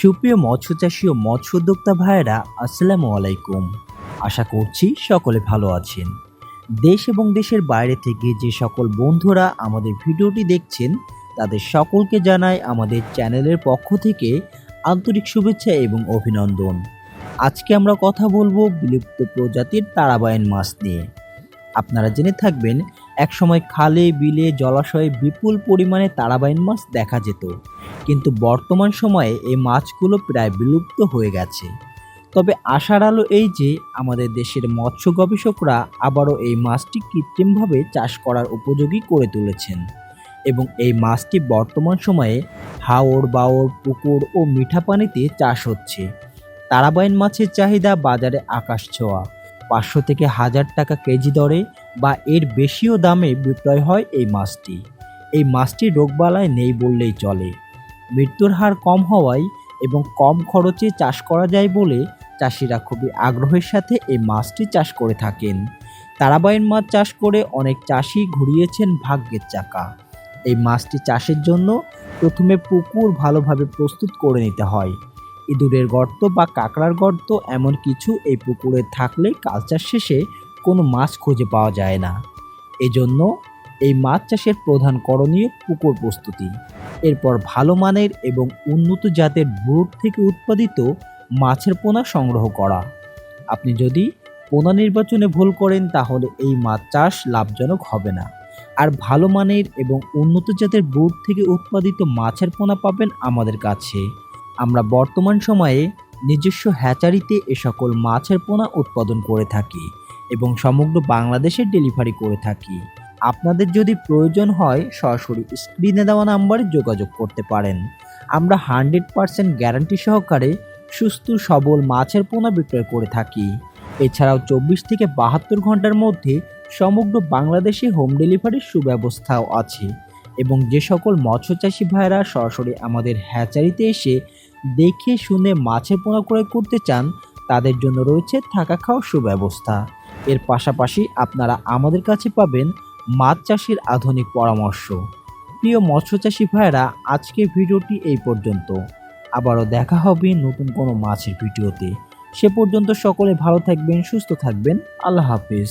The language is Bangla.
সুপ্রিয় মৎস্যচাষী ও মৎস্য উদ্যোক্তা ভাইয়েরা, আসসালামু আলাইকুম। আশা করছি সকলে ভালো আছেন। দেশ এবং দেশের বাইরে থেকে যে সকল বন্ধুরা আমাদের ভিডিওটি দেখছেন, তাদের সকলকে জানাই আমাদের চ্যানেলের পক্ষ থেকে আন্তরিক শুভেচ্ছা এবং অভিনন্দন। আজকে আমরা কথা বলব বিলুপ্ত প্রজাতির তারাবাইন মাছ নিয়ে। আপনারা জেনে থাকবেন, একসময় খালে, বিলে, জলাশয়ে বিপুল পরিমাণে তারাবাইন মাছ দেখা যেত। কিন্তু বর্তমান সময়ে এই মাছগুলো প্রায় বিলুপ্ত হয়ে গেছে। তবে আশার আলো এই যে, আমাদের দেশের মৎস্য গবেষকরা আবারও এই মাছটি কৃত্রিমভাবে চাষ করার উপযোগী করে তুলেছেন এবং এই মাছটি বর্তমান সময়ে হাওর, বাওর, পুকুর ও মিঠা পানিতে চাষ হচ্ছে। তারাবাইন মাছের চাহিদা বাজারে আকাশ ছোঁয়া। পাঁচশো থেকে হাজার টাকা কেজি দরে বা এর বেশিও দামে বিক্রয় হয় এই মাছটি। এই মাছটি রোগবালায় নেই বললেই চলে। মৃত্যুর হার কম হওয়ায় এবং কম খরচে চাষ করা যায় বলে চাষিরা খুবই আগ্রহের সাথে এই মাছটি চাষ করে থাকেন। তারাবাইন মাছ চাষ করে অনেক চাষি ঘুরিয়েছেন ভাগ্যের চাকা। এই মাছটি চাষের জন্য প্রথমে পুকুর ভালোভাবে প্রস্তুত করে নিতে হয়। ইঁদুরের গর্ত বা কাঁকড়ার গর্ত এমন কিছু এই পুকুরে থাকলে কালচার শেষে কোনো মাছ খুঁজে পাওয়া যায় না। এজন্য এই মাছ চাষের প্রধান করণীয় পুকুর প্রস্তুতি। এরপর ভালো মানের এবং উন্নত জাতের ব্রুড থেকে উৎপাদিত মাছের পোনা সংগ্রহ করা। আপনি যদি পোনা নির্বাচনে ভুল করেন, তাহলে এই মাছ চাষ লাভজনক হবে না। আর ভালো মানের এবং উন্নত জাতের ব্রুড থেকে উৎপাদিত মাছের পোনা পাবেন আমাদের কাছে। আমরা বর্তমান সময়ে নিজস্ব হ্যাচারিতে এ সকল মাছের পোনা উৎপাদন করে থাকি এবং সমগ্র বাংলাদেশে ডেলিভারি করে থাকি। আপনাদের যদি প্রয়োজন হয়, সরাসরি স্ক্রিনে দেওয়া নাম্বারে যোগাযোগ করতে পারেন। আমরা হান্ড্রেড পারসেন্ট গ্যারান্টি সহকারে সুস্থ, সবল মাছের পোনা বিক্রয় করে থাকি। এছাড়াও চব্বিশ থেকে বাহাত্তর ঘণ্টার মধ্যে সমগ্র বাংলাদেশে হোম ডেলিভারির সুব্যবস্থাও আছে। এবং যে সকল মৎস্যচাষী ভাইরা সরাসরি আমাদের হ্যাচারিতে এসে দেখে শুনে মাছের পোনা ক্রয় করতে চান, তাদের জন্য রয়েছে থাকা খাওয়ার সুব্যবস্থা। এর পাশাপাশি আপনারা আমাদের কাছে পাবেন মাছ চাষের আধুনিক পরামর্শ। প্রিয় মৎস্যচাষী ভাইরা আজকের ভিডিওটি এই পর্যন্ত। আবারও দেখা হবে নতুন কোনো মাছের ভিডিওতে। সে পর্যন্ত সকলে ভালো থাকবেন, সুস্থ থাকবেন। আল্লাহ হাফিজ।